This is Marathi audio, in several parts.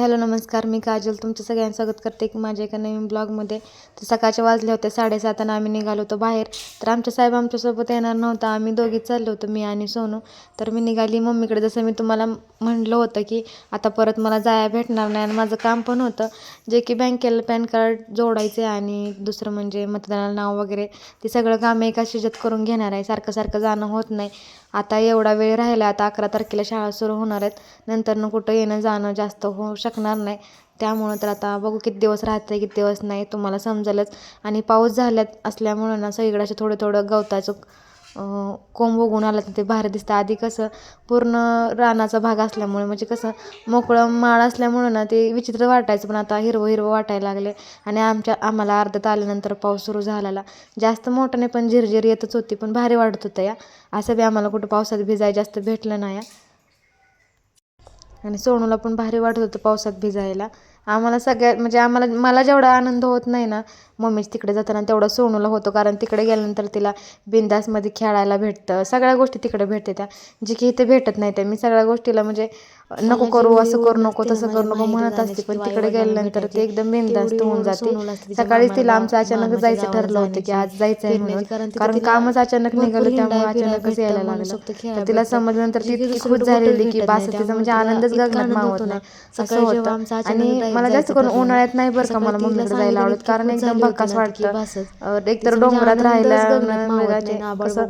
हॅलो नमस्कार. मी काजल. तुमचं सगळ्यांचं स्वागत करते की माझ्या एका नवीन ब्लॉगमध्ये. तर सकाळचे वाजले होते साडेसात आणि आम्ही निघालो होतो बाहेर. तर आमच्या साहेब आमच्यासोबत येणार नव्हता. आम्ही दोघीच चाललो होतो मी आणि सोनू. तर मी निघाली मम्मीकडे. जसं मी तुम्हाला म्हणलं होतं की आता परत मला जाया भेटणार नाही आणि माझं काम पण होतं. जे की बँकेला पॅन कार्ड जोडायचे आणि दुसरं म्हणजे मतदानाला नाव वगैरे ते सगळं काम एका शिजत करून घेणार आहे. सारखं सारखं जाणं होत नाही. आता एवढा वेळ राहिला. आता अकरा तारखेला शाळा सुरू होणार आहेत. नंतरनं कुठं येणं जाणं जास्त होऊ शकणार नाही. त्यामुळं तर आता बघू किती दिवस राहते किती दिवस नाही तुम्हाला समजेलच. आणि पाऊस झाल्यात असल्यामुळं ना सगळीकडे असं थोडं थोडं गवताचं कोंब उगून आलं तर ते भारी दिसतं. आधी कसं पूर्ण रानाचा भाग असल्यामुळे म्हणजे कसं मोकळं माळ असल्यामुळं ना ते विचित्र वाटायचं पण आता हिरवं हिरवं वाटायला लागले आणि आमच्या आम्हाला अर्ध्यात आल्यानंतर पाऊस सुरू झालेला. जास्त मोठ्याने पण झिरझिर येतच होती पण भारी वाटत होतं या. असं बी आम्हाला कुठं पावसात भिजाय जास्त भेटलं नाही आणि सोनूला पण भारी वाटत होतं पावसात भिजायला. आम्हाला सगळ्यात म्हणजे आम्हाला मला जेवढा आनंद होत नाही ना मम्मीच तिकडे जाताना तेवढा सोनूला होतो. कारण तिकडे गेल्यानंतर तिला बिंदासमध्ये खेळायला भेटतं. सगळ्या गोष्टी तिकडे भेटते त्या. जे की इथे भेटत नाही त्या. मी सगळ्या गोष्टीला म्हणजे नको करू असं करू नको तसं करू नको म्हणत असते. पण तिकडे गेल्यानंतर ते एकदम बिंदास्त होऊन जाते. सकाळीच तिला आमचं अचानक जायचं ठरलं होतं की आज जायचं आहे म्हणून. कारण कामच अचानक निघालं त्यामुळे अचानकच यायला लागलं. तर तिला समजल्यानंतर ती इतकी खुश झालेली की बास तिचा म्हणजे आनंदच गगनात मावत नाही. असं होतं. आणि मला जास्त करून उन्हाळ्यात नाही बरं का मला मम्मीकडे जायला आवडत कारण एकदम भक्कास वाटतं एकतर डोंगरात राहायला कसं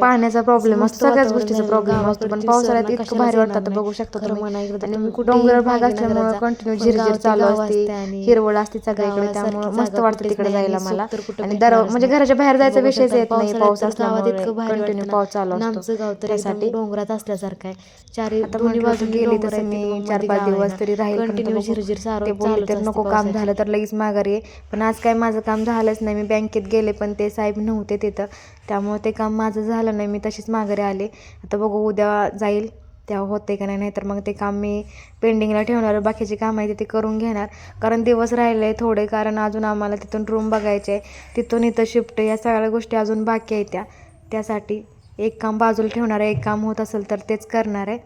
पाण्याचा प्रॉब्लेम असतो सगळ्याच गोष्टीचा प्रॉब्लेम असतो पण पावसाळ्यात इतकं भारी वाटतं बघू शकता तुम्ही. आणि डोंगर भाग असल्यामुळे कंटिन्यू झिरझिर चालू असते हिरवळ असते सगळीकडे त्यामुळे मस्त वाटतं तिकडे जायला मला. आणि दर म्हणजे घराच्या बाहेर जायचा विषयच येत नाही पाऊस असल्यामुळे कंटिन्यू पाऊस चालू असतो. त्यासाठी डोंगरात असल्यासारखं आहे. चारी दोन्ही बाजूनी गेली तसं आहेत, मी मग चार पाच गाव दिवस. तरी राहील कंटिन्यू. झिरझिर बोलले तर नको काम. झालं तर लगेच माघारी पण आज काय माझं काम झालंच नाही. मी बँकेत गेले पण ते साहेब नव्हते तिथं. त्यामुळे ते काम माझं झालं नाही. मी तशीच माघारी आले. आता बघू उद्या जाईल तेव्हा होते का नाही नाहीतर मग ते काम मी पेंडिंगला ठेवणार बाकीचे काम आहे ते करून घेणार. कारण दिवस राहिले थोडे कारण अजून आम्हाला तिथून रूम बघायचे आहे तिथून इथं शिफ्ट या सगळ्या गोष्टी अजून बाकी आहेत त्या. त्यासाठी एक काम बाजूला ठेवणार आहे एक काम होत असेल तर तेच करणार आहे.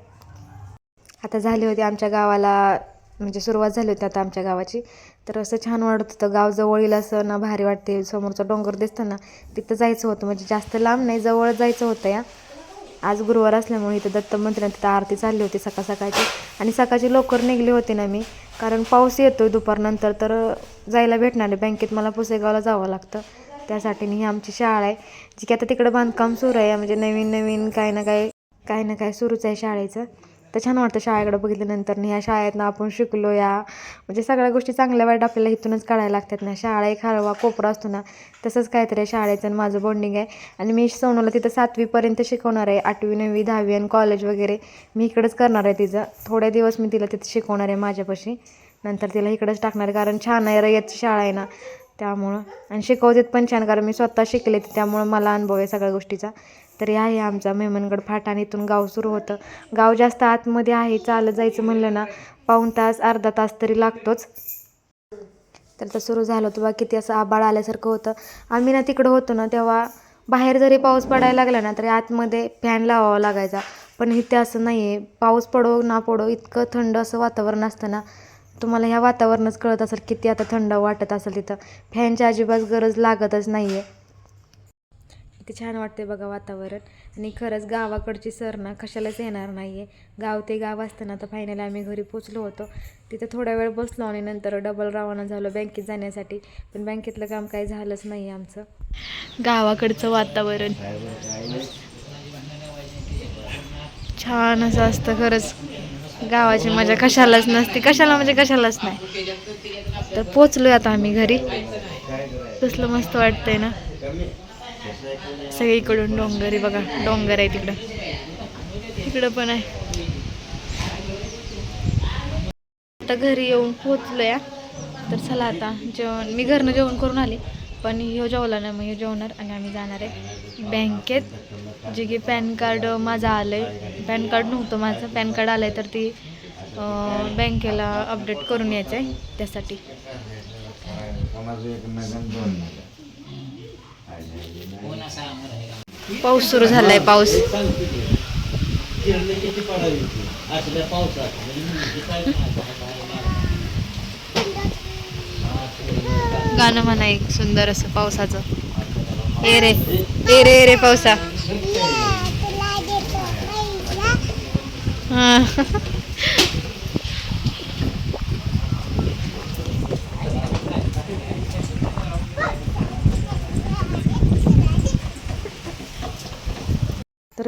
आता झाली होती आमच्या गावाला म्हणजे सुरुवात झाली होती आता आमच्या गावाची. तर असं छान वाटत होतं गाव जवळील असं ना भारी वाटते समोरचा डोंगर दिसतं ना तिथं जायचं होतं. म्हणजे जास्त लांब नाही जवळ जायचं होतं या. आज गुरुवार असल्यामुळे इथं दत्त मंदिरात तिथं आरती चालली होती सकाळ सकाळची. आणि सकाळची लवकर निघली होती ना मी. कारण पाऊस येतो आहे दुपारनंतर तर जायला भेटणार आहे. बँकेत मला पुसेगावला जावं लागतं. त्यासाठी ही आमची शाळा आहे जी की आता तिकडं बांधकाम सुरू आहे. म्हणजे नवीन नवीन काही ना काही काही ना काही सुरूच आहे शाळेचं. तर छान वाटतं शाळेकडे बघितल्यानंतर. ह्या शाळेतनं आपण शिकलो या म्हणजे सगळ्या गोष्टी चांगल्या वाईट आपल्याला इथूनच काढायला लागतात ना. शाळा एक हळवा कोपरा असतो ना तसंच काहीतरी आहे शाळेचं आणि माझं बॉन्डिंग आहे. आणि मी सोनूला तिथं सातवीपर्यंत शिकवणार आहे आठवी नववी दहावी आणि कॉलेज वगैरे. मी इकडंच करणार आहे तिचं. थोड्या दिवस मी तिला तिथं शिकवणार आहे माझ्यापाशी. नंतर तिला इकडंच टाकणार आहे कारण छान आहे रयतची शाळा आहे ना. त्यामुळं. आणि शिकवतेत पण छान कारण मी स्वतः शिकले त्यामुळं मला अनुभव आहे सगळ्या गोष्टीचा. तरी आहे आमचा मेमनगड फाटाने इथून गाव सुरू होतं. गाव जास्त आतमध्ये आहे चालत जायचं म्हणलं ना पाऊण तास अर्धा तास तरी लागतोच. तर तर सुरू झालं होतं बा किती असं आबाळ आल्यासारखं होतं. आम्ही ना तिकडं होतो ना तेव्हा बाहेर जरी पाऊस पडायला लागला ना तरी आतमध्ये फॅन लावावा लागायचा. पण इथे असं नाही आहे पाऊस पडो ना पडो इतकं थंड असं वातावरण असतं ना. तुम्हाला ह्या वातावरणच कळत असेल किती आता थंड वाटत असेल तिथं. फॅनची अजिबात गरज लागतच नाही आहे किती छान वाटते बघा वातावरण. आणि खरंच गावाकडची सर ना कशालाच येणार नाही आहे गाव ते गाव असताना तर फायनली आम्ही घरी पोचलो होतो. तिथं थोडा वेळ बसलो आणि नंतर डबल रवाना झालो बँकेत जाण्यासाठी. पण बँकेतलं काम काही झालंच नाही आमचं. गावाकडचं वातावरण. छान असं असतं खरंच. गावाची मजा कशालाच नसते. कशाला म्हणजे कशालाच नाही. तर पोचलोय आता आम्ही घरी. कसलं मस्त वाटतंय ना. सगळीकडून डोंगर आहे बघा डोंगर आहे तिकडं. तिकडं पण आहे. आता घरी येऊन पोचलो या तर चला आता जेवण मी घरनं जेवण करून आले पण ह्यो जेवला नाही मग ह्यो जेवणार आणि आम्ही जाणार आहे बँकेत. जे की पॅन कार्ड माझं आलं आहे पॅन कार्ड नव्हतं माझं पॅन कार्ड आलं आहे तर ती बँकेला अपडेट करून यायचं आहे त्यासाठी पाऊस सुरू झालाय पाऊस. गाणं म्हणा एक सुंदर असं पावसाचं. ए रे ए रे ए रे पावसा. हा.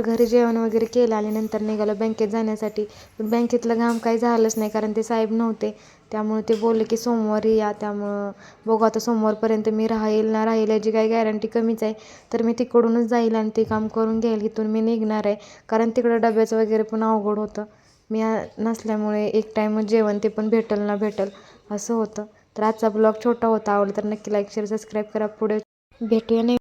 तर घरी जेवण वगैरे केलं आणि नंतर निघालो बँकेत जाण्यासाठी. पण बँकेतलं काम काही झालंच नाही कारण ते साहेब नव्हते. त्यामुळे ते बोलले की सोमवारी या त्यामुळं बघू आता सोमवारपर्यंत मी राहील ना राहील याची काही गॅरंटी कमीच आहे. तर मी तिकडूनच जाईल आणि ते काम करून घेईल. इथून मी निघणार आहे. कारण तिकडं डब्याचं वगैरे पण अवघड होतं. मी नसल्यामुळे एक टाईम जेवण ते पण भेटल ना भेटल असं होतं. तर आजचा ब्लॉग छोटा होता. आवडला तर नक्की लाईक शेअर सबस्क्राईब करा. पुढे भेटूया. नाही